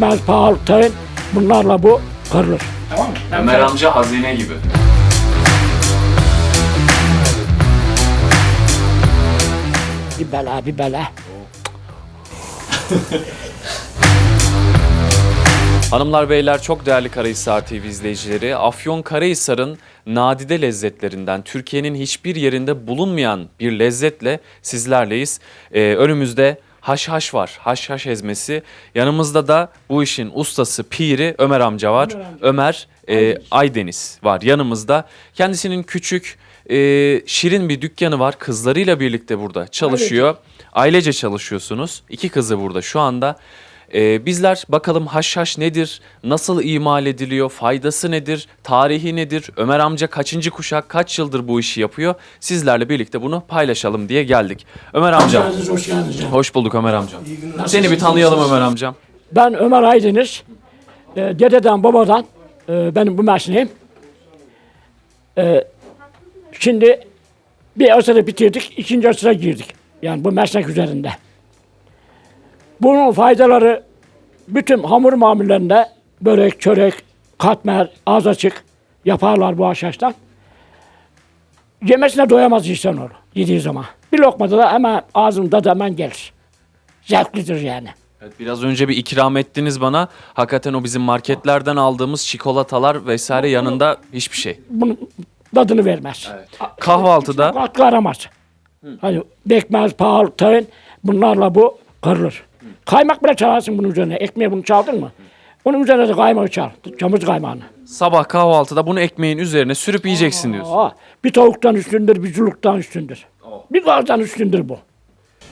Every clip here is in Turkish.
Pekmez, pahalı, tayin bunlarla bu kırılır. Tamam mı? Ömer amca hazine gibi. Bir bela bir bela. Hanımlar beyler çok değerli Karahisar TV izleyicileri Afyon Karahisar'ın nadide lezzetlerinden Türkiye'nin hiçbir yerinde bulunmayan bir lezzetle sizlerleyiz. Ee, önümüzde haşhaş var. Haşhaş ezmesi. Yanımızda da bu işin ustası piri Ömer amca var. Ömer e, Aydeniz var yanımızda. Kendisinin küçük e, şirin bir dükkanı var. Kızlarıyla birlikte burada çalışıyor. Ailece çalışıyorsunuz. İki kızı burada şu anda. Ee, bizler bakalım haşhaş nedir, nasıl imal ediliyor, faydası nedir, tarihi nedir, Ömer amca kaçıncı kuşak, kaç yıldır bu işi yapıyor? Sizlerle birlikte bunu paylaşalım diye geldik. Ömer amcam, Geldiniz, hoş geldiniz. hoş bulduk Ömer amcam. Seni bir tanıyalım Ömer amcam. Ben Ömer Aydeniz. Ee, dededen babadan e, benim bu mesleğim. Ee, şimdi bir asırı bitirdik, ikinci asıra girdik. Yani bu meslek üzerinde. Bunun faydaları bütün hamur mamullerinde börek, çörek, katmer, ağız açık yaparlar bu haşhaştan. Yemesine doyamaz insan onu yediği zaman. Bir lokmada da hemen ağzında da hemen gelir. Zevklidir yani. Evet, biraz önce bir ikram ettiniz bana. Hakikaten o bizim marketlerden aldığımız çikolatalar vesaire yanında hiçbir şey. bunun tadını vermez. Kahvaltıda Katkı aramaz. Hani bekmez, pahalı, tayin bunlarla bu kırılır. Kaymak bile çalarsın bunun üzerine. Ekmeği bunu çaldın mı? Onun üzerine de kaymağı çal. Çamur kaymağını. sabah kahvaltıda bunu ekmeğin üzerine sürüp yiyeceksin diyorsun. Aa, bir tavuktan üstündür, bir culuktan üstündür. Bir gazdan üstündür bu.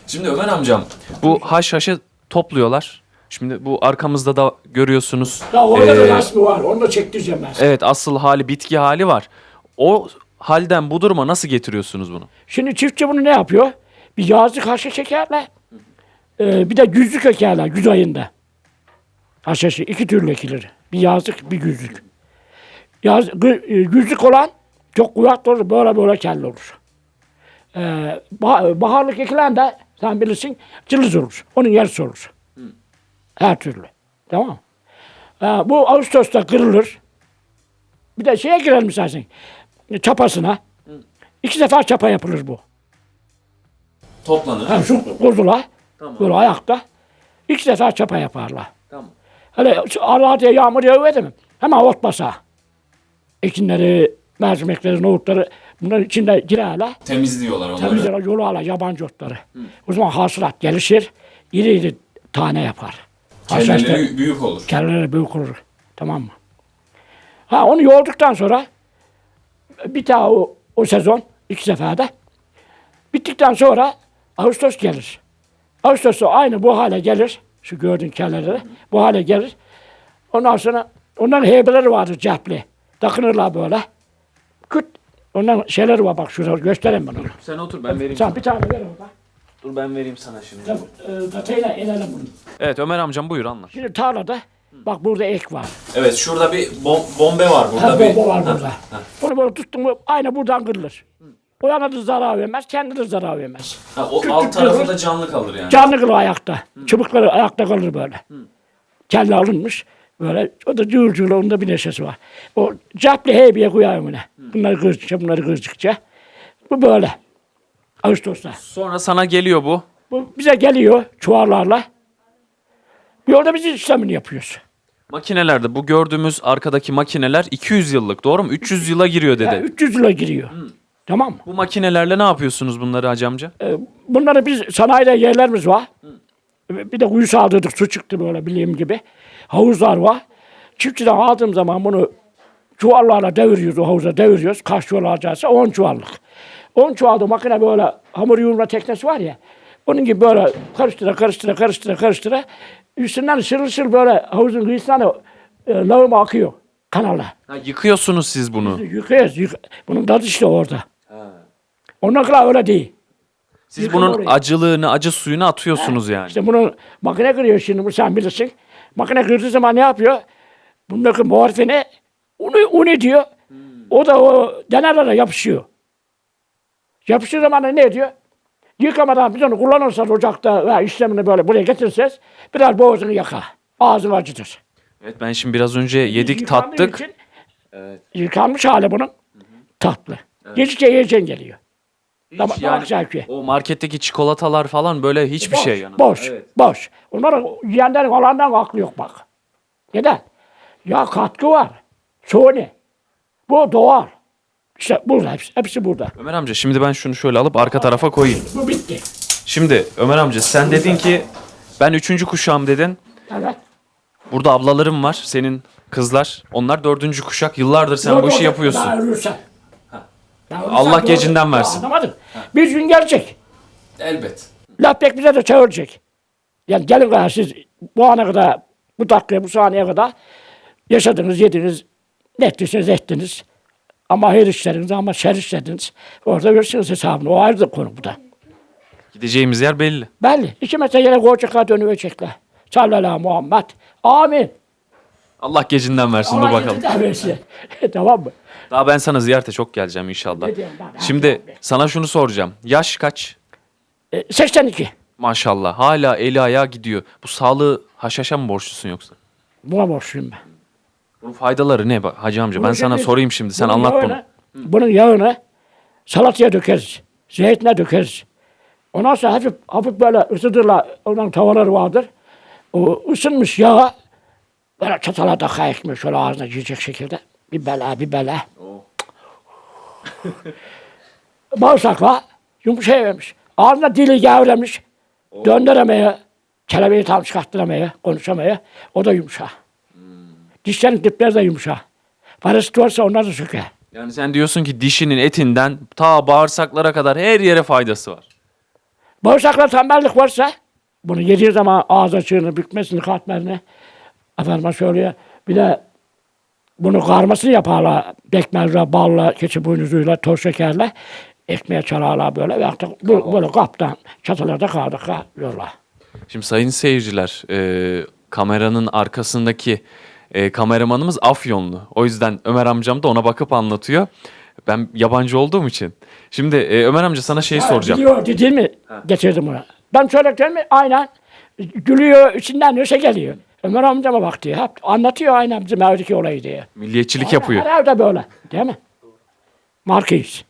Şimdi Ömer amcam bu haşhaşı topluyorlar. Şimdi bu arkamızda da görüyorsunuz. Ya orada Ee, da resmi var. Onu da çektireceğim ben. sana. Evet asıl hali bitki hali var. O halden bu duruma nasıl getiriyorsunuz bunu? Şimdi çiftçi bunu ne yapıyor? Bir yazlık haşa çekerler. Ee, bir de güzlük ekerler güz ayında. Haşhaşı iki türlü ekilir. Bir yazlık bir güzlük. Yaz, e, güzlük olan çok kuvvetli olur. Böyle böyle kelle olur. Ee, bah- baharlık ekilen de sen bilirsin cılız olur. Onun yarısı olur. Her türlü. Tamam mı? Ee, bu Ağustos'ta kırılır. Bir de şeye girelim istersen. Çapasına. İki sefer çapa yapılır bu. Toplanır. Ha, şu kuzular Tamam. böyle ayakta iki sefer çapa yaparlar. Tamam. Hele Allah diye yağmur yağıyor mi? Hemen ot basa. Ekinleri, mercimekleri, nohutları bunların içinde girerler. Temizliyorlar onları. Temizler yolu ala yabancı otları. O zaman hasılat gelişir. İri iri tane yapar. Da- büyük olur. Kelleleri büyük olur. Tamam mı? Ha onu yolduktan sonra bir daha o, o sezon iki seferde bittikten sonra Ağustos gelir. Ağustos'ta aynı bu hale gelir. Şu gördüğün kelleleri bu hale gelir. Ondan sonra onların heybeleri vardır cepli. Takınırlar böyle. Küt. Onların şeyleri var bak şurada göstereyim ben onu. Sen otur ben vereyim Sen bir tane ver orada. Dur ben vereyim sana şimdi. Ya, e, Datayla inelim bunu. Evet Ömer amcam buyur anlat. Şimdi tarlada bak burada ek var. Evet şurada bir bom- bombe var Ha, bomba var burada. Onu böyle tuttum mu aynı buradan kırılır. O yana da zarar vermez, kendi de zarar vermez. o alt tarafı da canlı kalır yani. Canlı kılıyor ayakta. Çubukları ayakta kalır böyle. Kelle alınmış. Böyle o da cıvıl cıvıl onda bir neşesi var. O capli heybeye koyuyor öyle. Bunları kırdıkça, bunları kırdıkça. Bu böyle. Ağustos'ta. Sonra sana geliyor bu. Bu bize geliyor çuvallarla. Yolda biz işlemini yapıyoruz. Makinelerde bu gördüğümüz arkadaki makineler 200 yıllık doğru mu? 300 yıla giriyor dede. Yani 300 lira giriyor. Tamam mı? Bu makinelerle ne yapıyorsunuz bunları hacı amca? Ee, bunları biz sanayide yerlerimiz var. Bir de kuyu saldırdık su çıktı böyle bildiğim gibi. Havuzlar var. Çiftçiden aldığım zaman bunu çuvallarla deviriyoruz o havuza deviriyoruz. Kaç çuval alacaksa 10 çuvallık. 10 çuvalda makine böyle hamur yoğurma teknesi var ya. Onun gibi böyle karıştıra karıştıra karıştıra karıştıra üstünden şırıl şırıl böyle havuzun kıyısından da, e, lağım akıyor kanala. Ha, yıkıyorsunuz siz bunu. Yıkıyoruz. Yık bunun tadı işte orada. Kadar öyle değil. Siz Yıkın bunun acılığını, acı suyunu atıyorsunuz yani. İşte bunu makine kırıyor şimdi bu sen bilirsin. Makine kırdığı zaman ne yapıyor? Bundaki morfini unu, un ediyor. O da o denerlere yapışıyor. Yapıştığı zaman da ne ediyor? Yıkamadan biz onu kullanırsak ocakta veya işlemini böyle buraya getirirseniz biraz boğazını yakar. ağzın acıdır. Evet ben şimdi biraz önce yedik Yıkandığı tattık. için, Yıkanmış hali bunun tatlı. Yedikçe yiyeceksin geliyor. Hiç Tamam, yani bak zevki. o marketteki çikolatalar falan böyle hiçbir şey yanında. Boş, Evet. boş. Onların yiyenlerin olandan aklı yok bak. Neden? Ya katkı var. Suni. Bu doğal. İşte burada hepsi, hepsi burada. Ömer amca şimdi ben şunu şöyle alıp arka tarafa koyayım. Bu bitti. Şimdi Ömer amca sen dedin ki ben üçüncü kuşağım dedin. Evet. Burada ablalarım var senin kızlar. Onlar dördüncü kuşak. Yıllardır sen bu işi yapıyorsun. Daha ölürsen. Allah doğru. gecinden versin. Anlamadın. Bir gün gelecek. Elbet. Laptek bize de çağıracak. Yani gelin kadar siz bu ana kadar, bu dakikaya, bu saniyeye kadar yaşadınız, yediniz, ne ettiyseniz ettiniz. Ama hayır işleriniz ama şer işlediniz. Orada verirsiniz hesabını. O ayrı da konu bu da. Gideceğimiz yer belli. Belli. İki metre yere koyacaklar dönüvecekler. Sallallahu Muhammed. Amin. Allah gecinden versin dur Allah bakalım. versin. tamam mı? Daha ben sana ziyarete çok geleceğim inşallah. Ne diyeyim ben? Şimdi sana şunu soracağım. Yaş kaç? E, 82. Maşallah. Hala eli ayağı gidiyor. Bu sağlığı haşhaşa mı borçlusun yoksa? Buna borçluyum ben. Bunun faydaları ne bak Hacı amca? Ben sana şimdi- sorayım şimdi. Sen bunun anlat bunu. yağını- Bunun yağını salataya dökeriz. Zeytine dökeriz. Ondan sonra hafif, hafif böyle ısıtırlar. Onların tavaları vardır. O ısınmış yağı böyle çatala da ekmek şöyle ağzına girecek şekilde. Bir bela bir bela. Bağırsakla yumuşayıvermiş. Ağzına dili gevremiş. Döndüremeye, kelebeği tam çıkarttıramaya, konuşamaya. O da yumuşak. Dişlerin dipleri de yumuşak. Parası varsa onlar da söker. Yani sen diyorsun ki dişinin etinden ta bağırsaklara kadar her yere faydası var. Bağırsaklar tembellik varsa bunu yediği zaman ağız açığını, bükmesini, katmerini efendime söylüyor. Bir de bunu karmasını yaparlar. Bekmezle, balla, keçi boynuzuyla, toz şekerle. Ekmeğe çalarlar böyle. Ve artık bu, böyle kaptan çatılarda kaldık yollar. Şimdi sayın seyirciler, e, kameranın arkasındaki e, kameramanımız Afyonlu. O yüzden Ömer amcam da ona bakıp anlatıyor. Ben yabancı olduğum için. Şimdi e, Ömer amca sana şey soracağım. Biliyor dediğim mi getirdim ona. Ben söylediklerimi aynen gülüyor, içinden neşe geliyor. Ömer amcama bak diyor. Hep anlatıyor aynen bizim evdeki olayı diye. Milliyetçilik yapıyor. Her evde böyle. Değil mi? Markayız.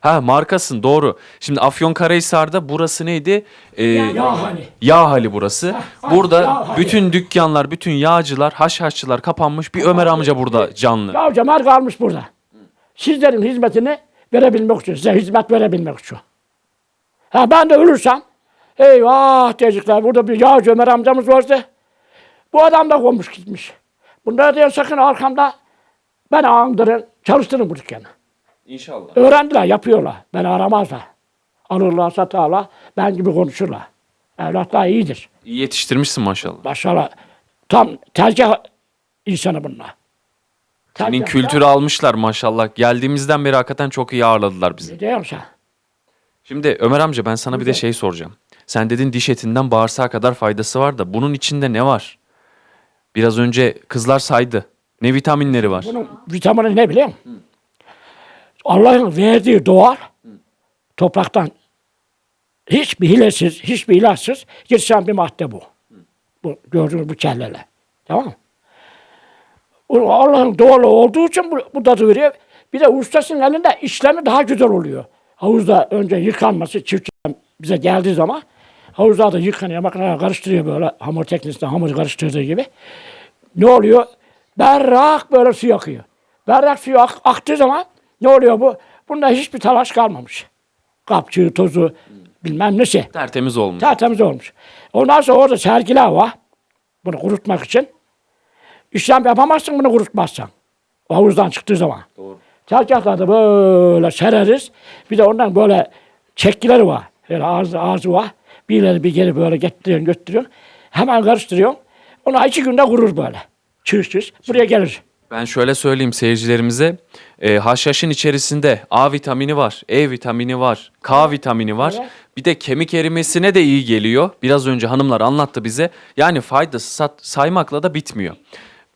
Ha markasın doğru. Şimdi Afyonkarahisar'da burası neydi? Ee, Ya hani. Yağ hali burası. Burada yağ hali. bütün dükkanlar, bütün yağcılar, haşhaşçılar kapanmış. Bir Ömer amca burada canlı. Ya Cemal kalmış burada. Sizlerin hizmetini verebilmek için, size hizmet verebilmek için. Ha ben de ölürsem, eyvah diyecekler, burada bir yağcı Ömer amcamız vardı. Bu adam da konmuş gitmiş. Bunlar diyor sakın arkamda beni andırın, çalıştırın bu dükkanı. İnşallah. Öğrendiler, yapıyorlar. Beni aramazlar. Alırlar, satarlar, ben gibi konuşurlar. Evlatlar iyidir. İyi yetiştirmişsin maşallah. Maşallah. Tam tercih insanı bunlar. Senin Tercih- kültürü almışlar maşallah. Geldiğimizden beri hakikaten çok iyi ağırladılar bizi. Ne diyorsun sen? Şimdi Ömer amca ben sana bir de şey soracağım. Sen dedin diş etinden bağırsağa kadar faydası var da bunun içinde ne var? Biraz önce kızlar saydı. Ne vitaminleri var? Bunun vitamini ne biliyor musun? Allah'ın verdiği doğal topraktan hiçbir hilesiz, hiçbir ilaçsız yetişen bir madde bu. Bu gördüğünüz bu kelleler. Tamam mı? O Allah'ın doğalı olduğu için bu, bu tadı veriyor. Bir de ustasının elinde işlemi daha güzel oluyor. Havuzda önce yıkanması çiftçiden bize geldiği zaman havuzda da yıkanıyor, makineye karıştırıyor böyle hamur teknisinde hamur karıştırdığı gibi. Ne oluyor? Berrak böyle su akıyor. Berrak suyu ak- aktığı zaman ne oluyor bu? Bunda hiçbir talaş kalmamış. Kapçığı, tozu, bilmem nesi. Tertemiz olmuş. Tertemiz olmuş. Ondan sonra orada sergiler var. Bunu kurutmak için. İşlem yapamazsın bunu kurutmazsan. Havuzdan çıktığı zaman. Doğru. Sergahlarda böyle sereriz. Bir de ondan böyle çekkileri var. Böyle ağzı, ağzı var. Bir ileri bir geri böyle getiriyorsun götürüyorsun. Hemen karıştırıyorsun. Onu iki günde kurur böyle. Çiş çiş. Buraya gelir. Ben şöyle söyleyeyim seyircilerimize. E, haşhaşın içerisinde A vitamini var, E vitamini var, K vitamini var. Evet. Bir de kemik erimesine de iyi geliyor. Biraz önce hanımlar anlattı bize. Yani faydası sat- saymakla da bitmiyor.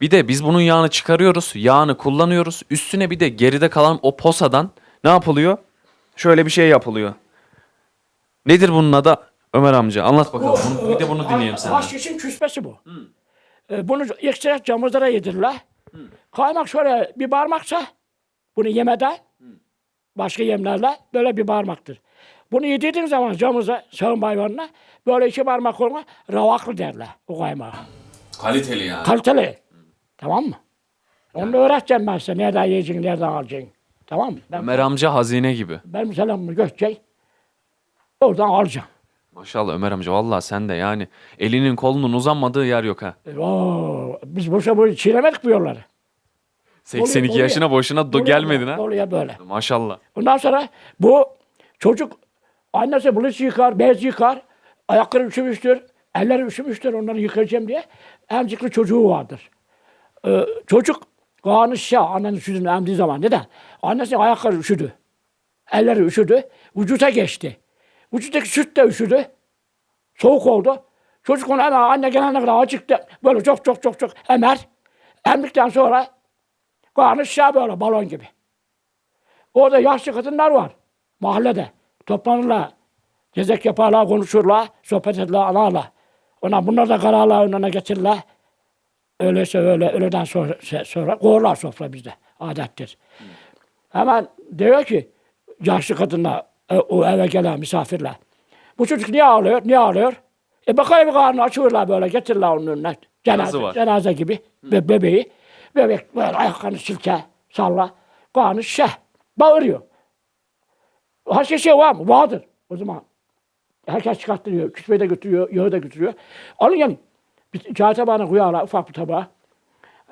Bir de biz bunun yağını çıkarıyoruz, yağını kullanıyoruz. Üstüne bir de geride kalan o posadan ne yapılıyor? Şöyle bir şey yapılıyor. Nedir bunun adı? Ömer amca anlat bakalım. Bunu- bir de bunu dinleyelim senden. Haşhaşın küspesi bu. E, bunu ekstra camızlara yedirler. Kaymak şöyle bir parmaksa bunu yemeden başka yemlerle böyle bir parmaktır. Bunu yedirdiğin zaman camıza, sağım hayvanına böyle iki parmak olma ravaklı derler o kaymağı. Kaliteli yani. Kaliteli. Tamam mı? Onu da öğreteceğim ben size. Nereden yiyeceksin, nereden alacaksın. Tamam mı? Ben, Ömer amca hazine gibi. benim selamımı götürecek. Oradan alacağım. Maşallah Ömer amca vallahi sen de yani elinin kolunun uzanmadığı yer yok ha. E, Oo, biz boşa boşa çiğnemedik bu yolları. 82 Oluyor, yaşına boşuna do- Oluyor gelmedin ha. Oluyor böyle. Maşallah. Ondan sonra bu çocuk annesi bulaşık yıkar, bez yıkar, ayakları üşümüştür, elleri üşümüştür onları yıkayacağım diye emzikli çocuğu vardır. Ee, çocuk kanı şişe annenin sütünü emdiği zaman neden? Annesi ayakları üşüdü. Elleri üşüdü. Vücuta geçti. Vücuttaki süt de üşüdü. Soğuk oldu. Çocuk onu hemen anne gelene kadar acıktı. Böyle çok çok çok çok emer. Emdikten sonra karnı şişe böyle balon gibi. Orada yaşlı kadınlar var. Mahallede. Toplanırlar. Gezek yaparlar, konuşurlar, sohbet ederler, anarlar. Ona bunlar da kararlar önüne getirirler. Öyleyse öyle, öğleden sonra, sonra koğurlar sofra bizde. Adettir. Hemen diyor ki yaşlı kadınlar, o eve gelen misafirler. Bu çocuk niye ağlıyor, niye ağlıyor? E bakayım karnını açıyorlar böyle, getirirler onun önüne. Cenaze, var. cenaze gibi be- bebeği. Bebek böyle ayaklarını silke, salla. Karnı şeh, bağırıyor. Başka şey var mı? Vardır o zaman. Herkes çıkarttırıyor. Küsmeyi de götürüyor, yağı da götürüyor. Alın yani. Bir çay tabağına koyarlar, ufak bir tabağa.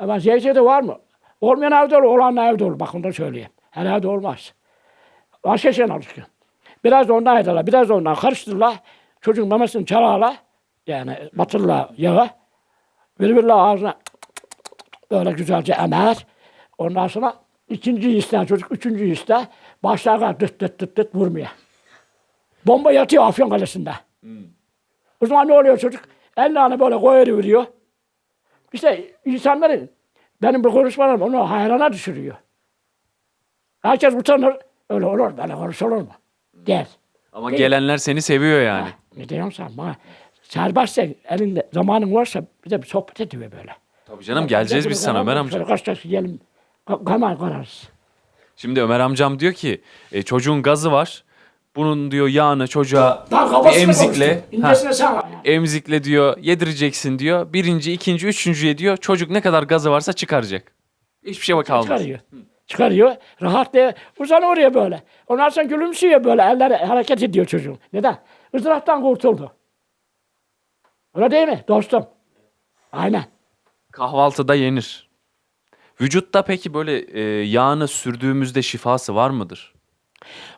Ama zeytin de var mı? Olmayan evde olur, olan evde olur. Bak onu da söyleyeyim. Her evde olmaz. Başka şey alışkın. Biraz da ondan ederler, biraz da ondan karıştırırlar. Çocuğun memesini çalarlar. Yani batırırlar yağı. Birbirine ağzına böyle güzelce emer. Ondan sonra ikinci ister çocuk, üçüncü ister. Başlar kadar tıt tıt tıt tıt vurmaya. Bomba yatıyor Afyon Kalesi'nde. O zaman ne oluyor çocuk? Ellerini böyle koyuveriyor. İşte insanların benim bu konuşmalarım onu hayrana düşürüyor. Herkes utanır. Öyle olur, böyle konuşulur mu? Der. Ama Değil. gelenler seni seviyor yani. Ha, ne diyorum sen bana? Serbestse, elinde zamanın varsa bize bir sohbet ediyor böyle. Tabii canım geleceğiz biz sana Ömer amca. Şöyle kaç taş yiyelim. Ka- Hemen kararız. Şimdi Ömer amcam diyor ki e, çocuğun gazı var. Bunun diyor yağını çocuğa bir emzikle ha, emzikle diyor yedireceksin diyor. Birinci, ikinci, üçüncüye diyor çocuk ne kadar gazı varsa çıkaracak. Hiçbir şey kalmaz. Çıkarıyor. Çıkarıyor. Rahat diye uzanıyor oraya böyle. Ondan sonra gülümsüyor böyle. Elleri hareket ediyor çocuğun. Neden? Izdıraptan kurtuldu. Öyle değil mi dostum? Aynen. Kahvaltıda yenir. Vücutta peki böyle e, yağını sürdüğümüzde şifası var mıdır?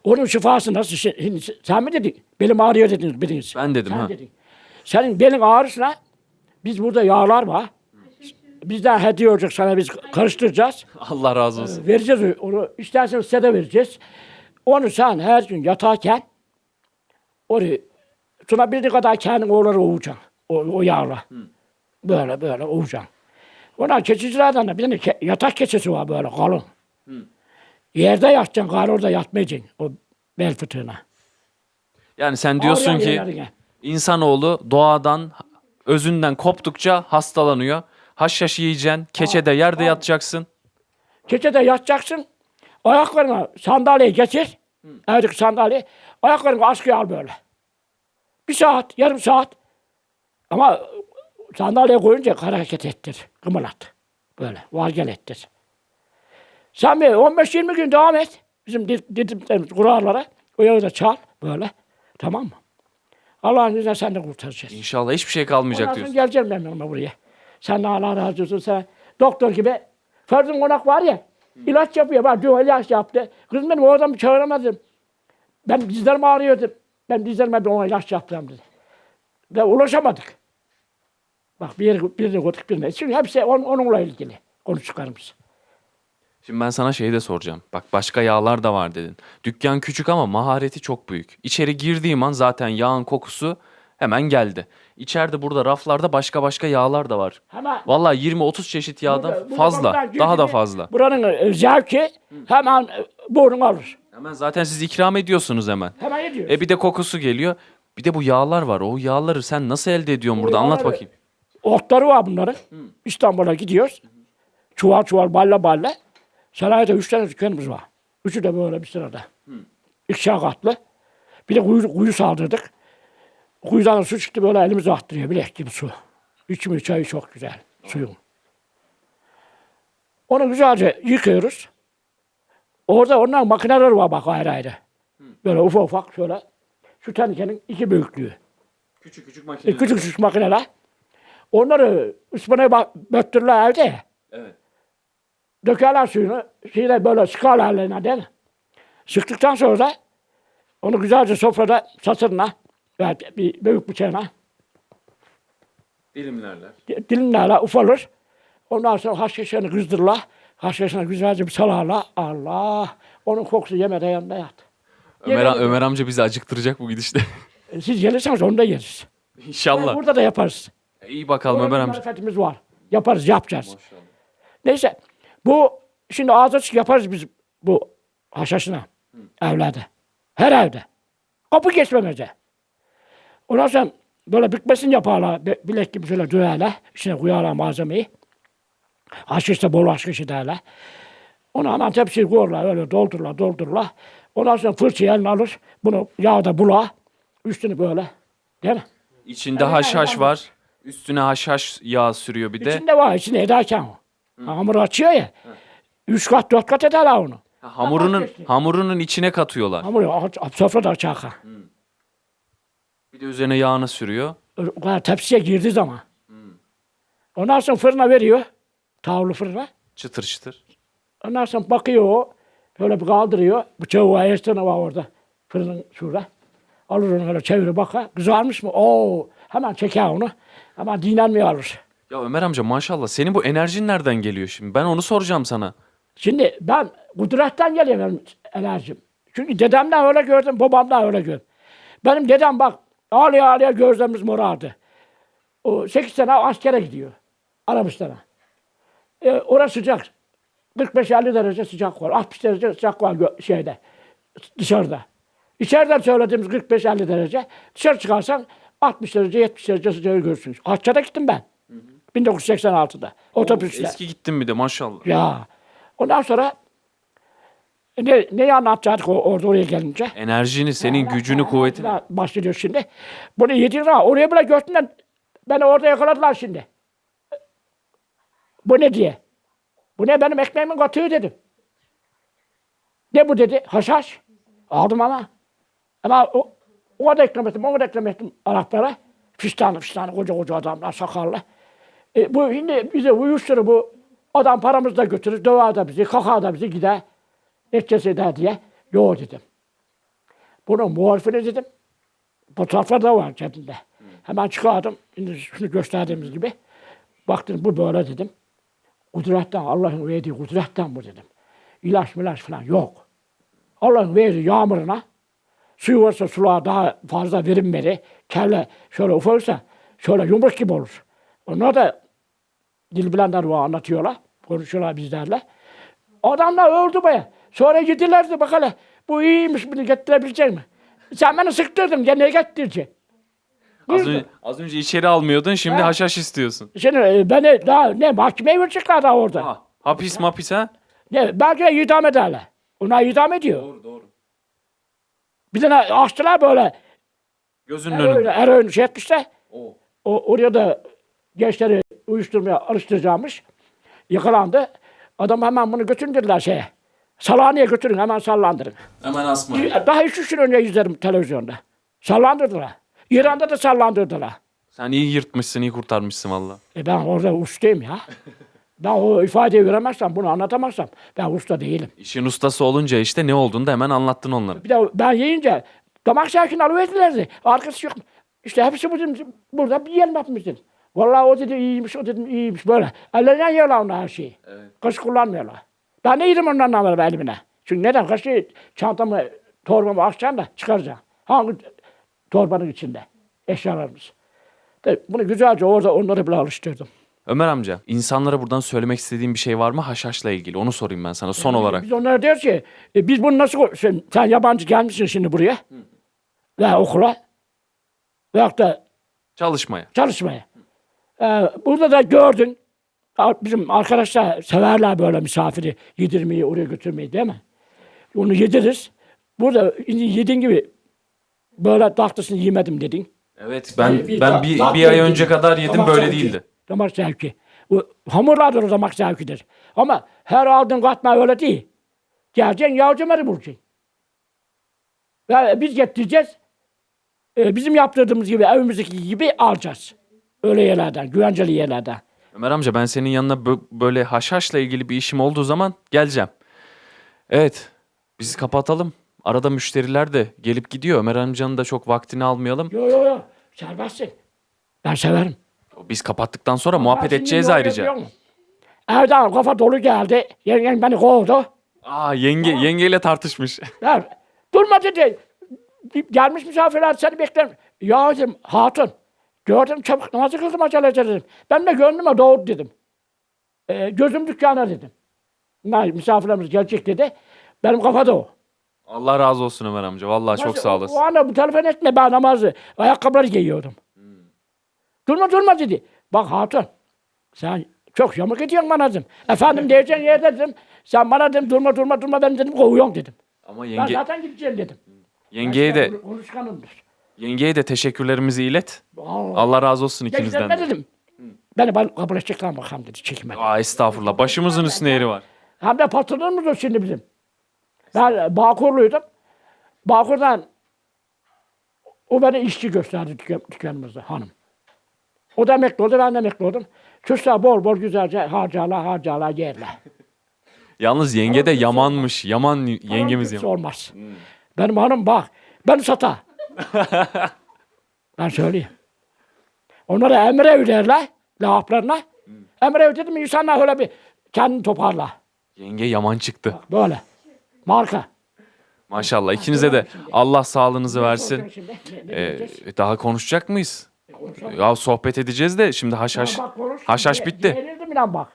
Onun şifası nasıl? şey- Sen mi dedin? Belim ağrıyor dediniz biriniz. Ben dedim Sen ha. dedin. Senin belin ağrısına biz burada yağlar var. Bizden hediye olacak sana biz karıştıracağız. Allah razı olsun. Vereceğiz onu. İsterseniz size de vereceğiz. Onu sen her gün yatarken orayı tutunabildiği kadar kendin oraları ovacaksın. O, o yağla. Böyle böyle ovacaksın. Ondan keçicilerden de bir tane ke- yatak keçisi var böyle kalın. Yerde yatacaksın, kar orada yatmayacaksın. O bel fıtığına. Yani sen diyorsun Ağrıyan ki yerlerine. insanoğlu doğadan, özünden koptukça hastalanıyor. Haşhaş yiyeceksin, keçede yerde yatacaksın. Keçede yatacaksın. Ayaklarına sandalyeyi getir. Evdeki sandalye. Ayaklarını askıya al böyle. Bir saat, yarım saat. Ama sandalyeye koyunca hareket ettir. Kımılat. Böyle vargel ettir. Sen bir 15-20 gün devam et. Bizim dediklerimiz kurallara. O da çal böyle. Tamam mı? Allah'ın izniyle sen de kurtaracaksın. İnşallah hiçbir şey kalmayacak Ondan sonra diyorsun. geleceğim ben yanıma buraya. Sen de Allah razı olsun. Sen doktor gibi. Ferdin Konak var ya. ilaç yapıyor. Bak dün ilaç yaptı. Kızım benim o adamı çağıramadım. Ben dizlerim ağrıyordu. Ben dizlerime bir ona ilaç yaptım dedi. Ve ulaşamadık. Bak bir birini koyduk birine. Çünkü hepsi on, onunla ilgili konuştuklarımız. Şimdi ben sana şeyi de soracağım. Bak başka yağlar da var dedin. Dükkan küçük ama mahareti çok büyük. İçeri girdiğim an zaten yağın kokusu hemen geldi. İçeride burada raflarda başka başka yağlar da var. Hemen Vallahi 20-30 çeşit Burada- burada fazla. Daha da fazla. Buranın e, zevki hemen e, burnun alır. Hemen zaten siz ikram ediyorsunuz hemen. Hemen ediyor. E bir de kokusu geliyor. Bir de bu yağlar var. O yağları sen nasıl elde ediyorsun burada? Anlat yağları- bakayım. otları var bunların. İstanbul'a gidiyoruz. Çuval çuval balla balla. Sanayide üç tane dükkanımız var. Üçü de böyle bir sırada. İkişer katlı. Bir de kuyu, kuyu saldırdık. Kuyudan su çıktı böyle elimizi attırıyor. Bilek gibi su. İçimi çayı çok güzel. Suyun. Onu güzelce yıkıyoruz. Orada onların makineler var bak ayrı ayrı. Böyle ufak ufak şöyle. Şu tenikenin iki büyüklüğü. Küçük küçük E, makine. küçük küçük makineler. Onları ıspanaya bak, böttürürler evde. Evet. Dökerler suyunu. Şeyle böyle sıkarlar değil mi? Sıktıktan sonra da onu güzelce sofrada satırına veya bir büyük bıçağına Dilimlerler. dilimlerle ufalır. Ondan sonra haşhaşını kızdırırlar. Haşhaşını güzelce bir salarlar. Allah! Onun kokusu yemede yanında yat. Ömer, Yemeğe Ömer amca bizi acıktıracak bu gidişte. E, Siz gelirseniz onu da yeriz. İnşallah. Burada da yaparız. İyi bakalım Ömer bir amca. marifetimiz var. Yaparız, yapacağız. Neyse. Bu şimdi ağız açık yaparız biz bu haşhaşına. Evlerde. Her evde. Kapı geçmemece. Ondan sonra böyle bükmesini yaparlar. Bi- Bilek gibi şöyle döverler. İçine koyarlar malzemeyi. Haşhaşta bol haşhaşı derler. Onu hemen tepsiye koyarlar. Öyle doldururlar, doldururlar. Ondan sonra fırçayı eline alır. Bunu yağda bular. Üstünü böyle. Değil mi? İçinde Evet, haşhaş evet. var. Üstüne haşhaş yağ sürüyor bir de. İçinde var, içinde ederken o. Hamur açıyor ya. Üç kat, dört kat ederler onu. Ha, Hamurunun hamurunun içine katıyorlar. Hamur aç, aç, sofrada açar. Bir de üzerine yağını sürüyor. Kadar tepsiye girdiği zaman. Ondan sonra fırına veriyor. Tavlı fırına. Çıtır çıtır. Ondan sonra bakıyor o. Böyle bir kaldırıyor. Bıçağı var, erstanı var orada. Fırının şurada. Alır onu öyle çevirir bakar. Kızarmış mı? Oo. Hemen çeker onu. Hemen dinlenmeye alır. Ya Ömer amca maşallah senin bu enerjin nereden geliyor şimdi? Ben onu soracağım sana. Şimdi ben kudretten geliyor benim enerjim. Çünkü dedemden öyle gördüm, babamdan öyle gördüm. Benim dedem bak ağlaya ağlaya gözlerimiz morardı. O 8 sene askere gidiyor. Arabistan'a. E, orası sıcak. 45-50 derece sıcak var. 60 derece sıcak var şeyde. Dışarıda. İçeriden söylediğimiz 45-50 derece. Dışarı çıkarsan 60 derece 70 derece sıcağı görürsünüz. Haçça'da gittim ben. 1986'da. Otobüsle. Eski gittin bir de maşallah. Ya. Ondan sonra ne, neyi anlatacaktık o, orada oraya gelince? Enerjini, senin gücünü, kuvvetini. Daha Başlıyor şimdi. Bunu zaman oraya bile götünden beni orada yakaladılar şimdi. Bu ne diye? Bu ne benim ekmeğimin katığı dedim. Ne bu dedi? Haşhaş. Aldım ama. Ama o, o da ekmek ettim, o da ekmek ettim Araplara. Fistanlı fistanlı koca koca adamlar sakallı. E, bu şimdi bize uyuşturur bu. Adam paramızı da götürür, döver da bizi, kakar da bizi gider. Neticesi eder diye. Yo dedim. Bunun muhalifini dedim. Fotoğraflar da var cebimde. Hemen çıkardım. Şimdi şunu gösterdiğimiz gibi. Baktım bu böyle dedim. Kudretten, Allah'ın verdiği kudretten bu dedim. İlaç milaç falan yok. Allah'ın verdiği yağmuruna suyu varsa suluğa daha fazla verilmeli. Kelle şöyle ufalırsa şöyle yumruk gibi olur. Onlar da dil bilenler var anlatıyorlar. Konuşuyorlar bizlerle. Adamlar öldü be. Sonra gittiler de bakalım. Bu iyiymiş bunu getirebilecek mi? Sen beni sıktırdın. Gene getireceksin. Az önce, az önce içeri almıyordun şimdi Ha. haşhaş istiyorsun. Şimdi e, beni daha ne mahkemeye verecekler daha orada. Ha, hapis mapis ha? Ne, belki de idam ederler. Onlar idam ediyor. Doğru doğru. Bir tane açtılar böyle. Gözünün Eroin, önünde. eroin şey etmişler. Oo. O, oraya da gençleri uyuşturmaya alıştıracakmış. Yakalandı. Adam hemen bunu götürdüler şeye. Salhaneye götürün hemen sallandırın. Hemen asma. Daha üç üç gün önce izledim televizyonda. Sallandırdılar. İran'da da sallandırdılar. Sen iyi yırtmışsın, iyi kurtarmışsın valla. E ben orada ustayım ya. ben o ifadeyi veremezsem, bunu anlatamazsam ben usta değilim. İşin ustası olunca işte ne olduğunu da hemen anlattın onlara. Bir de ben yiyince damak zevkini alıverdilerdi. Arkası yok. İşte hepsi bu dedim, burada bir hepimiz dedim. Vallahi o dedi iyiymiş, o dedim iyiymiş böyle. Ellerinden yiyorlar onlar her şeyi. Evet. Kaşı kullanmıyorlar. Ben de yedim ondan haber elimine. Çünkü neden? Kaşı çantamı, torbamı açacağım da çıkaracağım. Hangi torbanın içinde? Eşyalarımız. De, bunu güzelce orada onları bile alıştırdım. Ömer amca, insanlara buradan söylemek istediğin bir şey var mı haşhaşla ilgili? Onu sorayım ben sana son olarak. Biz onlara diyoruz ki e, biz bunu nasıl sen, sen yabancı gelmişsin şimdi buraya ve okula veyahut da Çalışmaya. çalışmaya. Ee, burada da gördün. Bizim arkadaşlar severler böyle misafiri yedirmeyi, oraya götürmeyi değil mi? Onu yediririz. Burada yediğin gibi böyle tatlısını yemedim dedin. Evet ben Bir- bir ben bir, tat bir ay önce kadar yedim Damak böyle zevki. değildi. Damak zevki. O, hamurlardır o damak zevkidir. Ama her aldığın katma öyle değil. Geleceksin yağcıları bulacaksın. Ve biz getireceğiz. e, bizim yaptırdığımız gibi, evimizdeki gibi alacağız. Öyle yerlerden, güvenceli yerlerden. Ömer amca ben senin yanına bö- böyle haşhaşla ilgili bir işim olduğu zaman geleceğim. Evet biz kapatalım. Arada müşteriler de gelip gidiyor. Ömer amcanın da çok vaktini almayalım. Yo yo yo, serbestsin. Ben severim. Biz kapattıktan sonra muhabbet Ben edeceğiz ayrıca. Evden kafa dolu geldi. Yengem beni kovdu. Aa yenge yengeyle tartışmış. Ya, durma dedi. Gelmiş misafirler seni bekler. Ya dedim hatun. Gördüm çabuk namazı kıldım acelece dedim. Ben de gönlüme doğdu dedim. Ee, gözüm dükkana dedim. Na, misafirlerimiz gelecek dedi. Benim kafada o. Allah razı olsun Ömer amca. Vallahi çok Nasıl- sağ O, olasın. o anda bu telefon etme ben namazı. Ayakkabıları giyiyordum. Durma durma dedi. Bak hatun. Sen çok yamuk ediyorsun bana dedim. Efendim diyeceğin yerde dedim. Sen bana dedim durma durma durma ben dedim kovuyorsun dedim. Ama Ben yenge zaten gideceğim dedim. yengeye de Konuşkanımdır. Yengeye de teşekkürlerimizi ilet. Aa. Allah razı olsun Ya ikinizden de. dedim. Beni ben kabul edecekler bakalım dedi çekinmedi. Aa estağfurullah. Başımızın üstüne yeri var. Hem de patronumuz o şimdi bizim. Ben Bağkurluydum. Bağkur'dan o beni işçi gösterdi dükkan, dükkanımızda hanım. O da emekli oldu, ben de emekli oldum. Çocuklar bol bol güzelce harcarlar, harcarlar yerler. Yalnız yenge de yamanmış. Yaman yengemiz Hanım yaman. Olmaz. Benim hanım bak, beni sata. Ben söyleyeyim. Onlara emre öderler, lahaplarına. Emre ödedim insanlar öyle bir kendini toparla. Yenge yaman çıktı. Böyle. Marka. Maşallah. İkinize de Allah sağlığınızı versin. Ee, daha konuşacak mıyız? Konuşalım. Ya sohbet edeceğiz de şimdi haşhaş haşhaş bitti. Yenildim inan bak.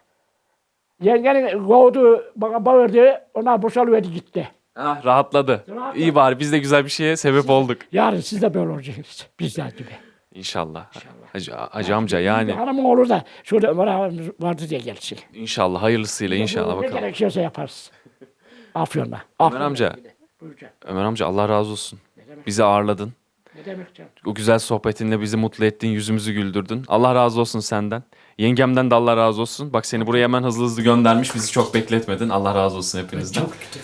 Yengenin kovdu, bana bağırdı, onlar boşalıverdi gitti. Ah, rahatladı. Rahatladı. İyi bari biz de güzel bir şeye sebep olduk. Yarın siz de böyle olacaksınız, bizler gibi. İnşallah. Hacı, hacı amca yani Hanımın olur da şurada Ömer abimiz vardı diye gelsin. inşallah hayırlısıyla inşallah Ne bakalım. gerekiyorsa yaparız. Afyon'da. Ömer Afyon'da. amca. Ömer amca Allah razı olsun. Bizi ağırladın. ne demek canım? O güzel sohbetinle bizi mutlu ettin, yüzümüzü güldürdün. Allah razı olsun senden. Yengemden de Allah razı olsun. Bak seni buraya hemen hızlı hızlı göndermiş. Bizi çok bekletmedin. Allah razı olsun hepinizden. Çok kötü.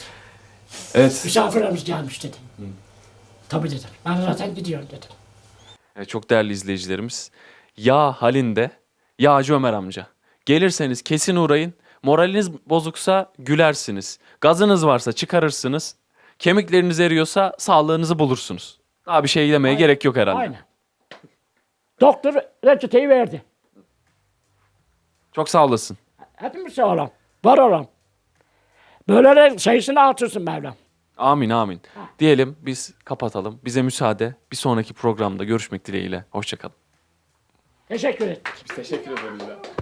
Evet. Misafirlerimiz gelmiş dedim. Tabii dedim. Ben zaten gidiyorum dedim. Evet, çok değerli izleyicilerimiz. Yağ halinde yağcı Ömer amca. Gelirseniz kesin uğrayın. Moraliniz bozuksa gülersiniz. Gazınız varsa çıkarırsınız. Kemikleriniz eriyorsa sağlığınızı bulursunuz. Daha bir şey demeye gerek yok herhalde. Aynen. Doktor reçeteyi verdi. Çok sağ olasın. Hepimiz sağlam. Var olan. Böylelerin sayısını artırsın Mevlam. Amin amin. Diyelim biz kapatalım. Bize müsaade. Bir sonraki programda görüşmek dileğiyle. Hoşçakalın. Teşekkür ettik. Biz teşekkür ederiz.